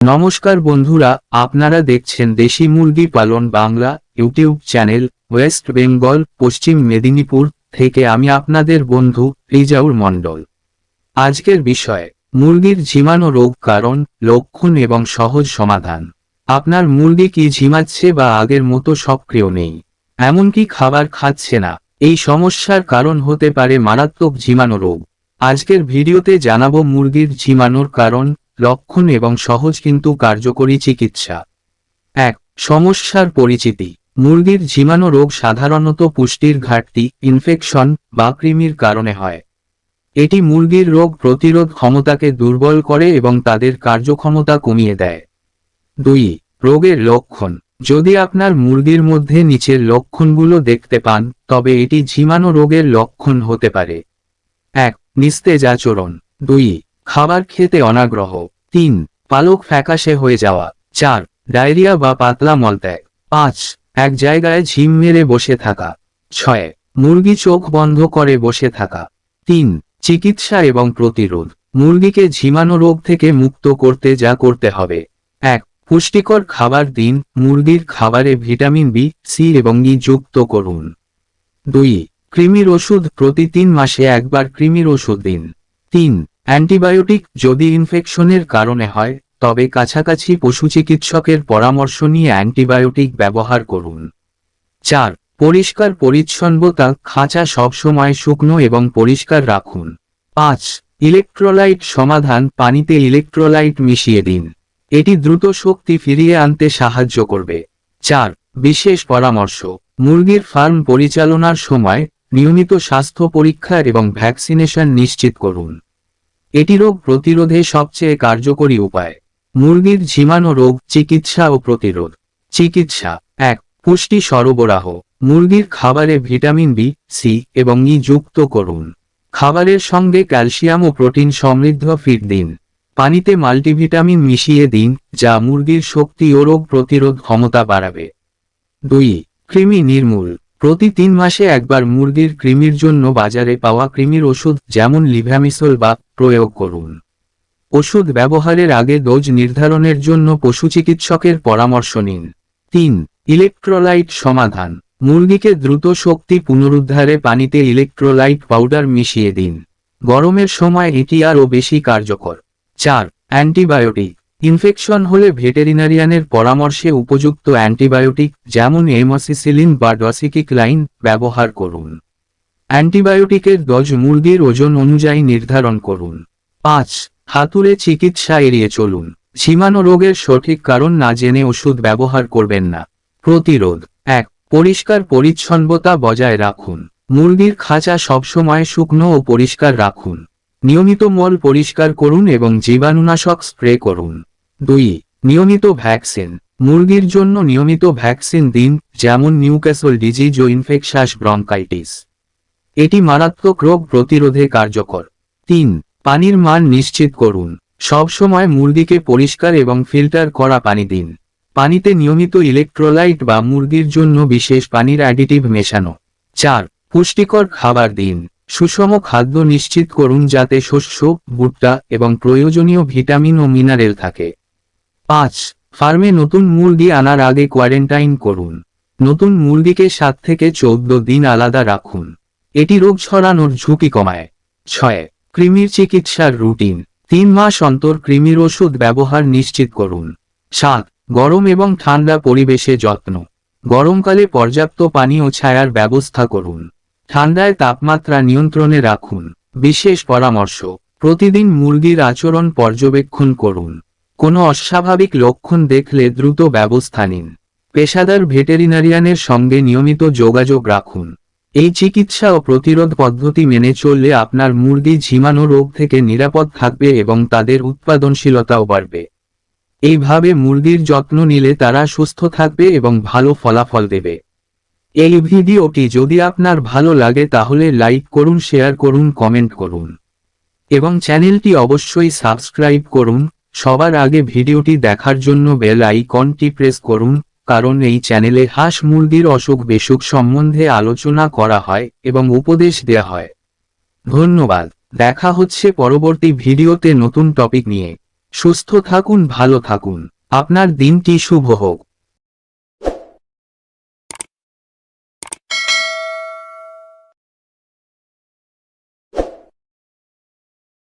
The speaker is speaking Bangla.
নমস্কার বন্ধুরা, আপনারা দেখছেন দেশি মুরগি পালন Bangla YouTube channel, West Bengal, Paschim Medinipur থেকে আমি আপনাদের বন্ধু রিজাউর মণ্ডল। আজকের বিষয়, মুরগির ঝিমানো রোগ কারণ, লক্ষণ এবং সহজ সমাধান। আপনার মুরগি কি ঝিমাচ্ছে বা আগের মতো সক্রিয় নেই? এমনকি খাবার খাচ্ছে না। এই সমস্যার কারণ হতে পারে মারাত্মক ঝিমানো রোগ। আজকের ভিডিওতে জানাব মুরগির ঝিমানোর কারণ লক্ষণ এবং সহজ কিন্তু কার্যকরী চিকিৎসা। এক, সমস্যার পরিচিতি। মুরগির ঝিমানো রোগ সাধারণত পুষ্টির ঘাটতি ইনফেকশন বা কৃমির কারণে হয়। এটি মুরগির রোগ প্রতিরোধ ক্ষমতাকে দুর্বল করে এবং তাদের কার্যক্ষমতা কমিয়ে দেয়। দুই, রোগের লক্ষণ। যদি আপনার মুরগির মধ্যে নিচের লক্ষণগুলো দেখতে পান, তবে এটি ঝিমানো রোগের লক্ষণ হতে পারে। এক, নিস্তেজ আচরণ। দুই খাবার খেতে অনাগ্রহ। তিন, পালক ফ্যাকাশে হয়ে যাওয়া। চার, ডায়রিয়া বা পাতলা মলত্যাগ। পাঁচ, এক জায়গায় ঝিম মেরে বসে থাকা। ছয়, মুরগি চোখ বন্ধ করে বসে থাকা। তিন, চিকিৎসা এবং প্রতিরোধ। মুরগিকে ঝিমানো রোগ থেকে মুক্ত করতে যা করতে হবে। এক, পুষ্টিকর খাবার দিন। মুরগির খাবারে ভিটামিন বি, সি এবং ই যুক্ত করুন। দুই, কৃমির ওষুধ প্রতি তিন মাসে একবার কৃমির ওষুধ দিন। তিন অ্যান্টিবায়োটিক যদি ইনফেকশনের কারণে হয়, তবে কাছাকাছি পশু চিকিৎসকের পরামর্শ নিয়ে অ্যান্টিবায়োটিক ব্যবহার করুন। চার, পরিষ্কার পরিচ্ছন্নতা, খাঁচা সবসময় শুকনো এবং পরিষ্কার রাখুন। পাঁচ, ইলেকট্রোলাইট সমাধান, পানিতে ইলেকট্রোলাইট মিশিয়ে দিন। এটি দ্রুত শক্তি ফিরিয়ে আনতে সাহায্য করবে। চার, বিশেষ পরামর্শ, মুরগির ফার্ম পরিচালনার সময় নিয়মিত স্বাস্থ্য পরীক্ষা এবং ভ্যাকসিনেশন নিশ্চিত করুন। এটি রোগ প্রতিরোধে সবচেয়ে কার্যকরী উপায়। মুরগির ঝিমানো রোগ, চিকিৎসা ও প্রতিরোধ। চিকিৎসা, এক, পুষ্টি সরবরাহ। মুরগির খাবারে ভিটামিন বি, সি এবং ই যুক্ত করুন। খাবারের সঙ্গে ক্যালসিয়াম ও প্রোটিন সমৃদ্ধ ফিড দিন। পানিতে মাল্টিভিটামিন মিশিয়ে দিন, যা মুরগির শক্তি ও রোগ প্রতিরোধ ক্ষমতা বাড়াবে। দুই, কৃমি নির্মূল। প্রতি তিন মাসে একবার মুরগির কৃমির জন্য বাজারে পাওয়া কৃমির ওষুধ, যেমন লিভ্যামিসল বা প্রয়োগ করুন। ওষুধ ব্যবহারের আগে ডোজ নির্ধারণের জন্য পশু চিকিৎসকের পরামর্শ নিন। তিন, ইলেকট্রোলাইট সমাধান। মুরগিকে দ্রুত শক্তি পুনরুদ্ধারে পানিতে ইলেকট্রোলাইট পাউডার মিশিয়ে দিন। গরমের সময় এটি আরও বেশি কার্যকর। চার, অ্যান্টিবায়োটিক। ইনফেকশন হলে ভেটেরিনারিয়ানের পরামর্শে উপযুক্ত অ্যান্টিবায়োটিক যেমন এমসিসিলিন বা ডসিকিক্লাইন ব্যবহার করুন। অ্যান্টিবায়োটিকের ডজ মুরগির ওজন অনুযায়ী নির্ধারণ করুন। পাঁচ, হাতুড়ে চিকিৎসা এড়িয়ে চলুন। সীমানো রোগের সঠিক কারণ না জেনে ওষুধ ব্যবহার করবেন না। প্রতিরোধ। এক, পরিষ্কার পরিচ্ছন্নতা বজায় রাখুন। মুরগির খাঁচা সবসময় শুকনো ও পরিষ্কার রাখুন। নিয়মিত মল পরিষ্কার করুন এবং জীবাণুনাশক স্প্রে করুন। দুই, নিয়মিত ভ্যাকসিন। মুরগির জন্য নিয়মিত ভ্যাকসিন দিন, যেমন নিউক্যাসল ডিজিজ ও ইনফেকশাস ব্রঙ্কাইটিস। এটি মারাত্মক রোগ প্রতিরোধে কার্যকর। তিন, পানির মান নিশ্চিত করুন। সবসময় মুরগিকে পরিষ্কার এবং ফিল্টার করা পানি দিন। পানিতে নিয়মিত ইলেকট্রোলাইট বা মুরগির জন্য বিশেষ পানির অ্যাডিটিভ মেশানো। চার, পুষ্টিকর খাবার দিন। সুষম খাদ্য নিশ্চিত করুন যাতে শস্য, ভুট্টা এবং প্রয়োজনীয় ভিটামিন ও মিনারেল থাকে। পাঁচ, ফার্মে নতুন মুরগি আনার আগে কোয়ারেন্টাইন করুন। নতুন মুরগিকে সাত থেকে চৌদ্দ দিন আলাদা রাখুন। এটি রোগ ছড়ানোর ঝুঁকি কমায়। ছয়, কৃমির চিকিৎসার রুটিন। তিন মাস অন্তর কৃমির ওষুধ ব্যবহার নিশ্চিত করুন। সাত, গরম এবং ঠান্ডা পরিবেশে যত্ন। গরমকালে পর্যাপ্ত পানি ও ছায়ার ব্যবস্থা করুন। ঠান্ডায় তাপমাত্রা নিয়ন্ত্রণে রাখুন। বিশেষ পরামর্শ, প্রতিদিন মুরগির আচরণ পর্যবেক্ষণ করুন। কোনো অস্বাভাবিক লক্ষণ দেখলে দ্রুত ব্যবস্থা নিন। পেশাদার ভেটেরিনারিয়ানের সঙ্গে নিয়মিত যোগাযোগ রাখুন। এই চিকিৎসা ও প্রতিরোধ পদ্ধতি মেনে চললে আপনার মুরগি ঝিমানো রোগ থেকে নিরাপদ থাকবে এবং তাদের উৎপাদনশীলতাও বাড়বে। এইভাবে মুরগির যত্ন নিলে তারা সুস্থ থাকবে এবং ভালো ফলাফল দেবে। এই ভিডিওটি যদি আপনার ভালো লাগে তাহলে লাইক করুন, শেয়ার করুন, কমেন্ট করুন। এবং চ্যানেলটি অবশ্যই সাবস্ক্রাইব করুন। সবার আগে ভিডিওটি দেখার জন্য বেল আইকনটি প্রেস করুন। কারণ এই চ্যানেলে হাঁস মুরগির অসুখ বেসুখ সম্বন্ধে আলোচনা করা হয় এবং উপদেশ দেয়া হয়। ধন্যবাদ। দেখা হচ্ছে পরবর্তী ভিডিওতে নতুন টপিক নিয়ে। সুস্থ থাকুন, ভালো থাকুন। আপনার দিনটি শুভ হোক।